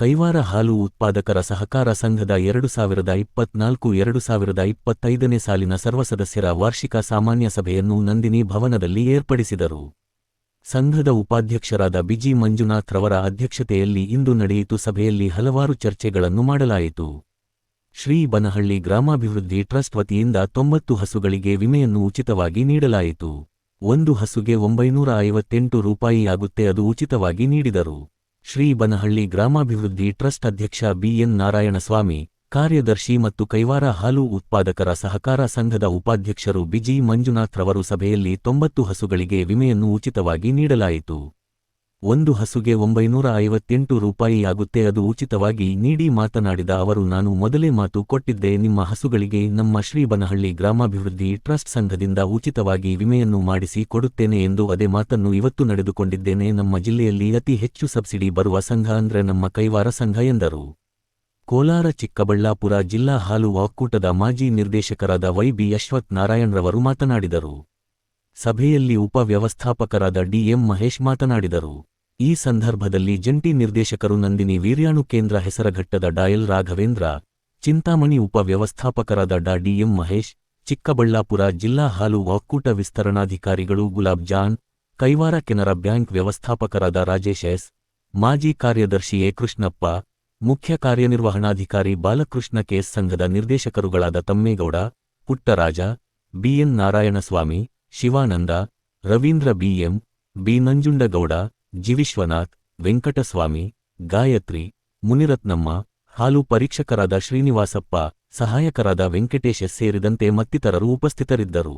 ಕೈವಾರ ಹಾಲು ಉತ್ಪಾದಕರ ಸಹಕಾರ ಸಂಘದ ಎರಡು ಸಾವಿರದ ಇಪ್ಪತ್ನಾಲ್ಕು ಎರಡು ಸಾವಿರದ ಇಪ್ಪತ್ತೈದನೇ ಸಾಲಿನ ಸರ್ವಸದಸ್ಯರ ವಾರ್ಷಿಕ ಸಾಮಾನ್ಯ ಸಭೆಯನ್ನು ನಂದಿನಿ ಭವನದಲ್ಲಿ ಏರ್ಪಡಿಸಿದರು. ಸಂಘದ ಉಪಾಧ್ಯಕ್ಷರಾದ ಬಿಜಿ ಮಂಜುನಾಥ್ ರವರ ಅಧ್ಯಕ್ಷತೆಯಲ್ಲಿ ಇಂದು ನಡೆಯಿತು ಸಭೆಯಲ್ಲಿ ಹಲವಾರು ಚರ್ಚೆಗಳನ್ನು ಮಾಡಲಾಯಿತು. ಶ್ರೀ ಬನಹಳ್ಳಿ ಗ್ರಾಮಾಭಿವೃದ್ಧಿ ಟ್ರಸ್ಟ್ ವತಿಯಿಂದ ತೊಂಬತ್ತು ಹಸುಗಳಿಗೆ ವಿಮೆಯನ್ನು ಉಚಿತವಾಗಿ ನೀಡಲಾಯಿತು. ಒಂದು ಹಸುಗೆ ಒಂಬೈನೂರ ಐವತ್ತೆಂಟು ರೂಪಾಯಿಯಾಗುತ್ತೆ ಅದು ಉಚಿತವಾಗಿ ನೀಡಿದರು. ಶ್ರೀ ಬನಹಳ್ಳಿ ಗ್ರಾಮಾಭಿವೃದ್ಧಿ ಟ್ರಸ್ಟ್ ಅಧ್ಯಕ್ಷ ಬಿಎನ್ ನಾರಾಯಣಸ್ವಾಮಿ, ಕಾರ್ಯದರ್ಶಿ ಮತ್ತು ಕೈವಾರ ಹಾಲು ಉತ್ಪಾದಕರ ಸಹಕಾರ ಸಂಘದ ಉಪಾಧ್ಯಕ್ಷರು ಬಿಜಿ ಮಂಜುನಾಥ್ರವರು ಸಭೆಯಲ್ಲಿ ತೊಂಬತ್ತು ಹಸುಗಳಿಗೆ ವಿಮೆಯನ್ನು ಉಚಿತವಾಗಿ ನೀಡಲಾಯಿತು. ಒಂದು ಹಸುಗೆ ಒಂಬೈನೂರ ಐವತ್ತೆಂಟು ರೂಪಾಯಿಯಾಗುತ್ತೆ. ಅದು ಉಚಿತವಾಗಿ ನೀಡಿ ಮಾತನಾಡಿದ ಅವರು, ನಾನು ಮೊದಲೇ ಮಾತು ಕೊಟ್ಟಿದ್ದೆ, ನಿಮ್ಮ ಹಸುಗಳಿಗೆ ನಮ್ಮ ಶ್ರೀಬನಹಳ್ಳಿ ಗ್ರಾಮಾಭಿವೃದ್ಧಿ ಟ್ರಸ್ಟ್ ಸಂಘದಿಂದ ಉಚಿತವಾಗಿ ವಿಮೆಯನ್ನು ಮಾಡಿಸಿ ಕೊಡುತ್ತೇನೆ ಎಂದು ಅದೇ ಮಾತನ್ನು ಇವತ್ತು ನಡೆದುಕೊಂಡಿದ್ದೇನೆ. ನಮ್ಮ ಜಿಲ್ಲೆಯಲ್ಲಿ ಅತಿ ಹೆಚ್ಚು ಸಬ್ಸಿಡಿ ಬರುವ ಸಂಘ ಅಂದ್ರೆ ನಮ್ಮ ಕೈವಾರ ಸಂಘ ಎಂದರು. ಕೋಲಾರ, ಚಿಕ್ಕಬಳ್ಳಾಪುರ ಜಿಲ್ಲಾ ಹಾಲು ಒಕ್ಕೂಟದ ಮಾಜಿ ನಿರ್ದೇಶಕರಾದ ವೈ ಬಿ ಅಶ್ವಥ್ ನಾರಾಯಣ್ರವರು ಮಾತನಾಡಿದರು. ಸಭೆಯಲ್ಲಿ ಉಪವ್ಯವಸ್ಥಾಪಕರಾದ ಡಿಎಂ ಮಹೇಶ್ ಮಾತನಾಡಿದರು. ಈ ಸಂದರ್ಭದಲ್ಲಿ ಜಂಟಿ ನಿರ್ದೇಶಕರು ನಂದಿನಿ ವೀರ್ಯಾಣು ಕೇಂದ್ರ ಹೆಸರಘಟ್ಟದ ಡಾಯಲ್ ರಾಘವೇಂದ್ರ, ಚಿಂತಾಮಣಿ ಉಪವ್ಯವಸ್ಥಾಪಕರಾದ ಡಾ ಡಿಎಂ ಮಹೇಶ್, ಚಿಕ್ಕಬಳ್ಳಾಪುರ ಜಿಲ್ಲಾ ಹಾಲು ಒಕ್ಕೂಟ ವಿಸ್ತರಣಾಧಿಕಾರಿಗಳು ಗುಲಾಬ್ ಜಾನ್, ಕೈವಾರ ಕೆನರಾ ಬ್ಯಾಂಕ್ ವ್ಯವಸ್ಥಾಪಕರಾದ ರಾಜೇಶ್ ಎಸ್, ಮಾಜಿ ಕಾರ್ಯದರ್ಶಿ ಎ ಕೃಷ್ಣಪ್ಪ, ಮುಖ್ಯ ಕಾರ್ಯನಿರ್ವಹಣಾಧಿಕಾರಿ ಬಾಲಕೃಷ್ಣ ಕೇಸ್ ಸಂಘದ ನಿರ್ದೇಶಕರುಗಳಾದ Thammegowda, Puttaraja B N Narayanaswamy, Shivananda, Ravindra B M B Nanjundagowda ಜಿವಿಶ್ವನಾಥ್ Venkataswamy Gayatri Muniratnamma ಹಾಲು ಪರೀಕ್ಷಕರಾದ ಶ್ರೀನಿವಾಸಪ್ಪ ಸಹಾಯಕರಾದ ವೆಂಕಟೇಶ ಸೇರಿದಂತೆ ಮತ್ತಿತರರು ಉಪಸ್ಥಿತರಿದ್ದರು